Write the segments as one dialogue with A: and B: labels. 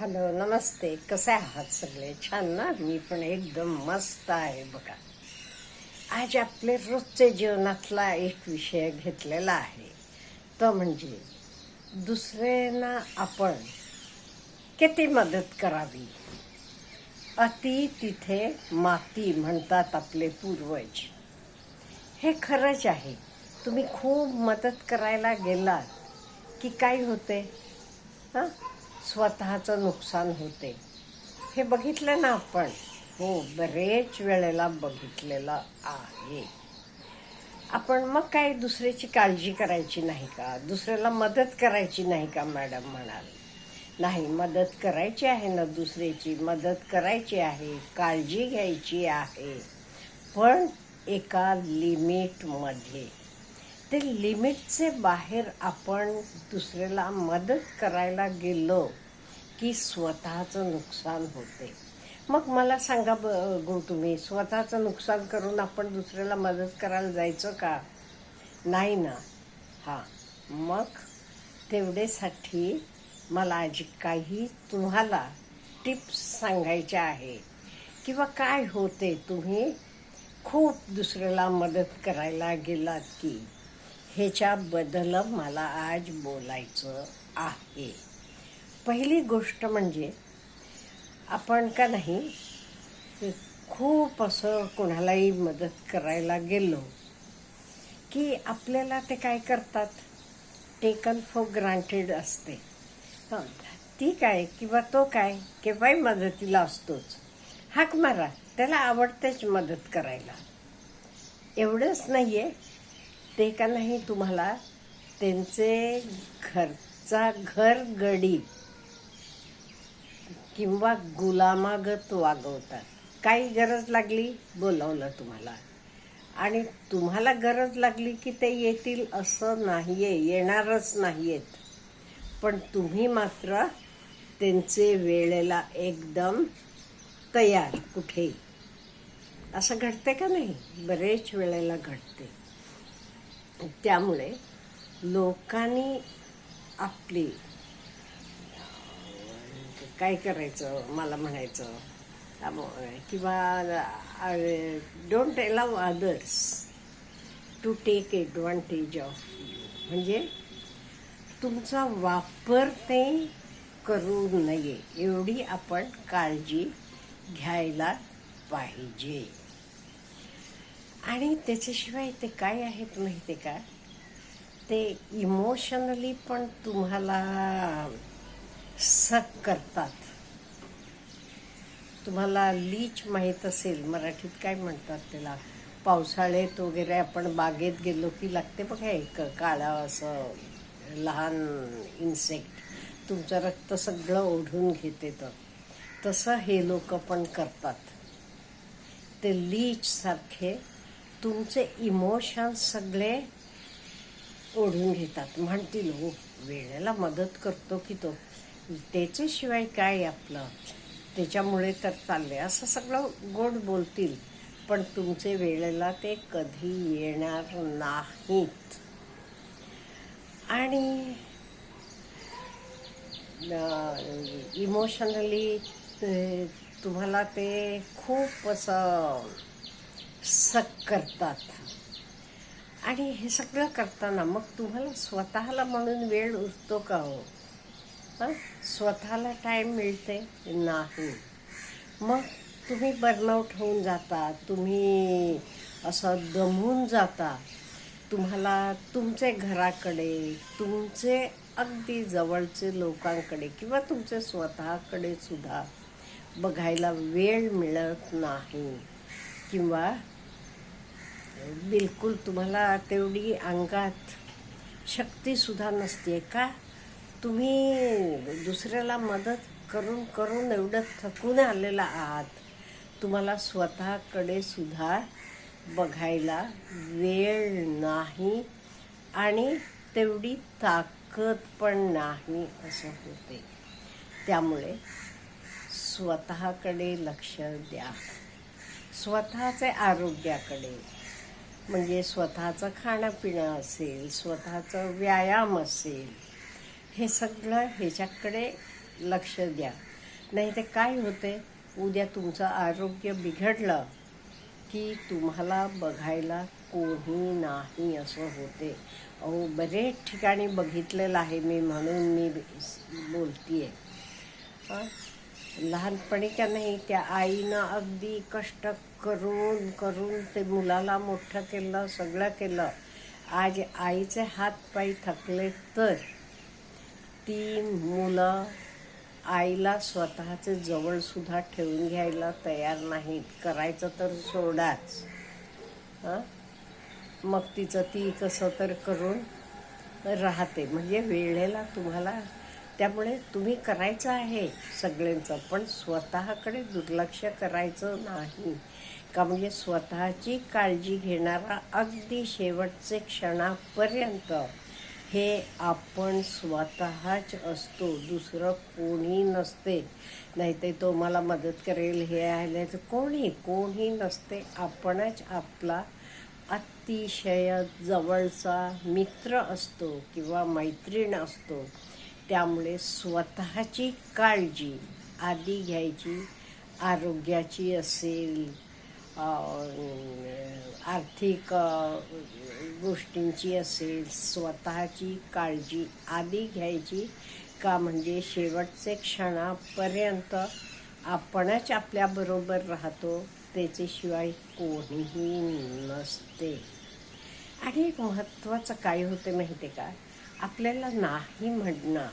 A: Hello नमस्ते. कसे आहात सगळे? छान ना? मी पण एकदम मस्त आहे बघा. आज आपले रोजचे जीवनातला एक विषय घेतलेला आहे. तो म्हणजे दुसऱ्यांना आपण किती मदत करावी? अति तिथे माती म्हणतात आपले पूर्वज. हे खरंच आहे. तुम्ही खूप मदत करायला गेलात की काय होते? हां? स्वतःचं नुकसान होते. हे बघितलं ना आपण. हो बरेच वेळेला बघितलेलं आहे. आपण मग काय दुसऱ्याची काळजी करायची नाही का? दुसऱ्याला मदत करायची नाही का मॅडम म्हणाल? नाही मदत करायची आहे ना दुसऱ्याची? मदत करायची आहे काळजी घ्यायची आहे. पण एका लिमिटमध्ये ते लिमिटचे बाहेर आपण दुसऱ्याला मदत करायला गेलो की स्वतःचं नुकसान होते. मग मला सांगा ब गो तुम्ही स्वतःचं नुकसान करून आपण दुसऱ्याला मदत करायला जायचं का? नाही ना. हां. मग तेवढेसाठी मला आज काही तुम्हाला टिप्स सांगायच्या आहे. किंवा काय होते तुम्ही खूप दुसऱ्याला मदत करायला गेलात की? ह्याच्याबद्दल मला आज बोलायचं आहे. पहिली गोष्ट म्हणजे आपण का नाही खूप असं कोणालाही मदत करायला गेलो की आपल्याला ते काय करतात? टेकन फॉर ग्रांटेड असते. हां ती काय किंवा तो काय केव्हाही मदतीला असतोच. हाक मारा त्याला आवडतेच मदत करायला. एवढंच नाही आहे ते का नाही तुम्हाला? त्यांचे घरचा घर गडी किंवा गुलामागत वागवतात. काही गरज लागली बोलवलं तुम्हाला. आणि तुम्हाला गरज लागली की ते येतील असं नाही आहे येणारच नाही आहेत पण तुम्ही मात्र त्यांचे वेळेला एकदम तयार कुठेही असं घडते का नाही? बरेच वेळेला घडते. त्यामुळे लोकांनी आपली काय करायचं मला म्हणायचं किंवा don't allow others to take advantage of you म्हणजे तुमचा वापर ते करू नये एवढी आपण काळजी घ्यायला पाहिजे. आणि त्याच्याशिवाय ते काय आहेत माहिती का? ते इमोशनली पण तुम्हाला सक करतात. तुम्हाला लीच माहीत असेल मराठीत काय म्हणतात त्याला? पावसाळ्यात वगैरे आपण बागेत गेलो की लागते बघा एक काळा असं लहान इन्सेक्ट तुमचं रक्त सगळं ओढून घेते तर तसं हे लोक पण करतात. ते लीच सारखे तुमचे इमोशन सगळे ओढून घेतात. म्हणतील हो वेळेला मदत करतो की तो. त्याच्याशिवाय काय आपलं? त्याच्यामुळे तर चालले असं सगळं गोड बोलतील. पण तुमचे वेळेला ते कधी येणार नाहीत. आणि इमोशनली तुम्हाला ते खूप असं सक करतात. आणि हे सगळं करताना मग तुम्हाला स्वतःला म्हणून वेळ उरतो का हो? स्वतःला टाईम मिळते? नाही. मग तुम्ही बर्नआउट होऊन जाता तुम्ही असं दमून जाता. तुम्हाला तुमचे घराकडे तुमचे अगदी जवळचे लोकांकडे किंवा तुमचे स्वतःकडे सुद्धा बघायला वेळ मिळत नाही. किंवा बिलकुल तुम्हाला तेवढी अंगात शक्तीसुद्धा नसते का? तुम्ही दुसऱ्याला मदत करून करून एवढं थकून आलेला आहात. तुम्हाला स्वतःकडे सुद्धा बघायला वेळ नाही आणि तेवढी ताकद पण नाही असं होते. त्यामुळे स्वतःकडे लक्ष द्या. स्वतःचे आरोग्याकडे म्हणजे स्वतःचं खाणं पिणं असेल स्वतःचं व्यायाम असेल हे सगळं ह्याच्याकडे लक्ष द्या. नाही ते काय होते उद्या तुमचं आरोग्य बिघडलं की तुम्हाला बघायला कोणी नाही असं होते. अहो बरेच ठिकाणी बघितलेलं आहे मी म्हणून मी बोलतीये. आहे लहानपणी का नाही त्या आईनं अगदी कष्ट करून करून ते मुलाला मोठं केलं सगळं केलं. आज आईचे हात पाय थकले तर ती मुलं आईला स्वतःचे जवळसुद्धा ठेवून घ्यायला तयार नाहीत. करायचं तर सोडाच. मग तिचं ती कसं तर करून राहते. म्हणजे वेळेला तुम्हाला त्यामुळे तुम्ही करायचं आहे सगळ्यांचं पण स्वतःकडे दुर्लक्ष करायचं नाही. का म्हणजे स्वतःची काळजी घेणारा अगदी शेवटचे क्षणापर्यंत हे आपण स्वतःच असतो दुसरं कोणी नसते. नाही ते तो मला मदत करेल हे आहे तर कोणी कोणी नसते. आपणच आपला अतिशय जवळचा मित्र असतो किंवा मैत्रीण असतो. त्यामुळे स्वतःची काळजी आधी घ्यायची आरोग्याची असेल आर्थिक गोष्टींची असेल स्वतःची काळजी आधी घ्यायची का म्हणजे शेवटचे क्षणापर्यंत आपणच आपल्याबरोबर राहतो त्याच्याशिवाय कोणीही नसते. आणि एक महत्त्वाचं काय होते माहिती आहे का? आपल्याला नाही म्हणणं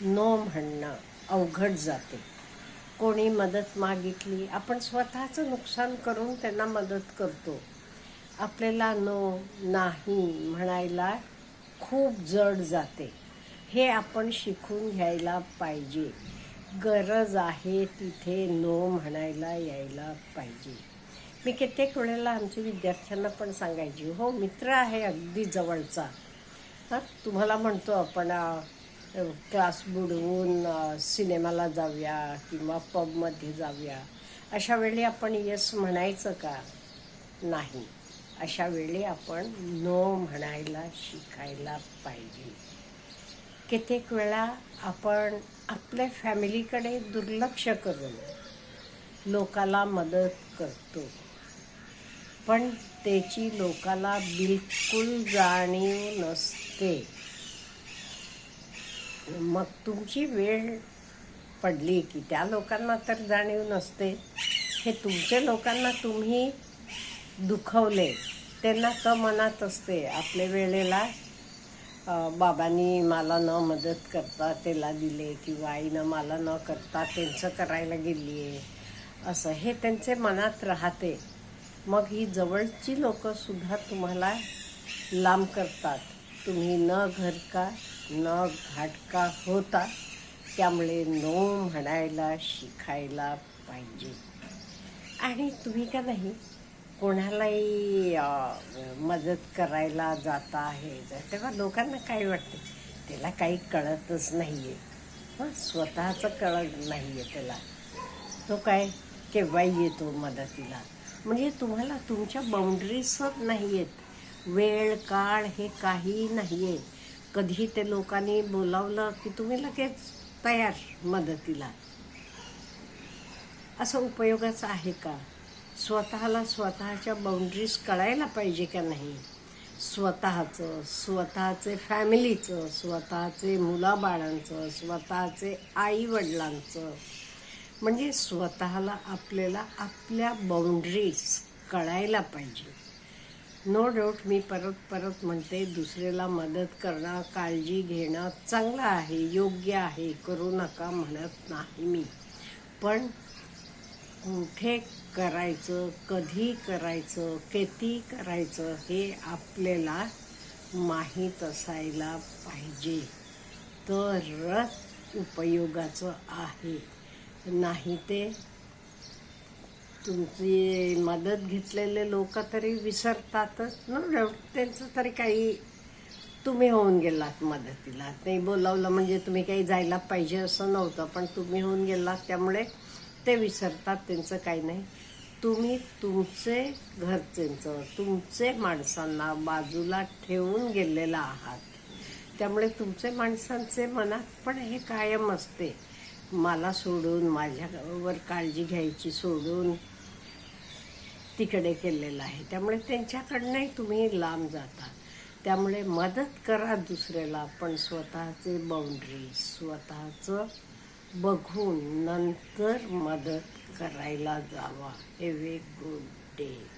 A: नो म्हणणं अवघड जाते. कोणी मदत मागितली आपण स्वतःचं नुकसान करून त्यांना मदत करतो. आपल्याला नो नाही म्हणायला खूप जड जाते. हे आपण शिकून घ्यायला पाहिजे. गरज आहे तिथे नो म्हणायला यायला पाहिजे. मी कित्येक वेळेला आमच्या विद्यार्थ्यांना पण सांगायची हो मित्र आहे अगदी जवळचा. हां तुम्हाला म्हणतो आपण क्लास बुडवून सिनेमाला जाऊया किंवा पबमध्ये जाऊया अशा वेळी आपण यस म्हणायचं का? नाही. अशा वेळी आपण नो म्हणायला शिकायला पाहिजे. कित्येक वेळा आपण आपल्या फॅमिलीकडे दुर्लक्ष करून लोकाला मदत करतो. पण त्याची लोकाला बिलकुल जाणीव नसते. मग तुमची वेळ पडली की त्या लोकांना तर जाणीव नसते. हे तुमच्या लोकांना तुम्ही दुखवले त्यांना तर मनात असते. आपल्या वेळेला बाबांनी मला न मदत करता त्याला दिले किंवा आईनं मला न करता त्यांचं करायला गेली आहे असं हे त्यांचे मनात राहते. मग ही जवळची लोकंसुद्धा तुम्हाला लांब करतात. तुम्ही न घरका न घाटका होता त्यामुळे नो म्हणायला शिकायला पाहिजे. आणि तुम्ही का नाही कोणालाही मदत करायला जाता आहे तर तेव्हा लोकांना काय वाटते? त्याला काही कळतच नाही आहे हां स्वतःचं कळत नाही आहे त्याला. तो काय केव्हाही येतो मदतीला. म्हणजे तुम्हाला तुमच्या बाउंड्रीजच नाही आहेत वेळ काळ हे काही नाही आहे कधी ते लोकांनी बोलावलं की तुम्ही लगेच तयार मदतीला. असं उपयोगाचं आहे का? स्वतःला स्वतःच्या बाउंड्रीज कळायला पाहिजे का नाही? स्वतःचं स्वतःचे फॅमिलीचं स्वतःचे मुलाबाळांचं स्वतःचे आईवडिलांचं. म्हणजे स्वतःला आपल्याला आपल्या बाउंड्रीज कळायला पाहिजे. नो डाऊट मी परत परत म्हणते दुसऱ्याला मदत करणं काळजी घेणं चांगलं आहे योग्य आहे करू नका म्हणत नाही मी. पण कुठे करायचं कधी करायचं किती करायचं हे आपल्याला माहीत असायला पाहिजे. तरच उपयोगाचं आहे. नाही ते. तुमची मदत घेतलेले लोक तरी विसरतातच न. त्यांचं तरी काही तुम्ही होऊन गेलात मदतीला. ते बोलावलं म्हणजे तुम्ही काही जायला पाहिजे असं नव्हतं पण तुम्ही होऊन गेलात त्यामुळे ते विसरतात त्यांचं काही नाही. तुम्ही तुमचे घरच्यांचं तुमचे माणसांना बाजूला ठेवून गेलेला आहात. त्यामुळे तुमचे माणसांचे मनात पण हे कायम असते. मला सोडून माझ्यावर काळजी घ्यायची सोडून तिकडे केलेलं आहे. त्यामुळे त्यांच्याकडनंही तुम्ही लांब जाता. त्यामुळे मदत करा दुसऱ्याला. पण स्वतःचे बाउंड्री स्वतःचं बघून नंतर मदत करायला जावा. हे वे गुड डे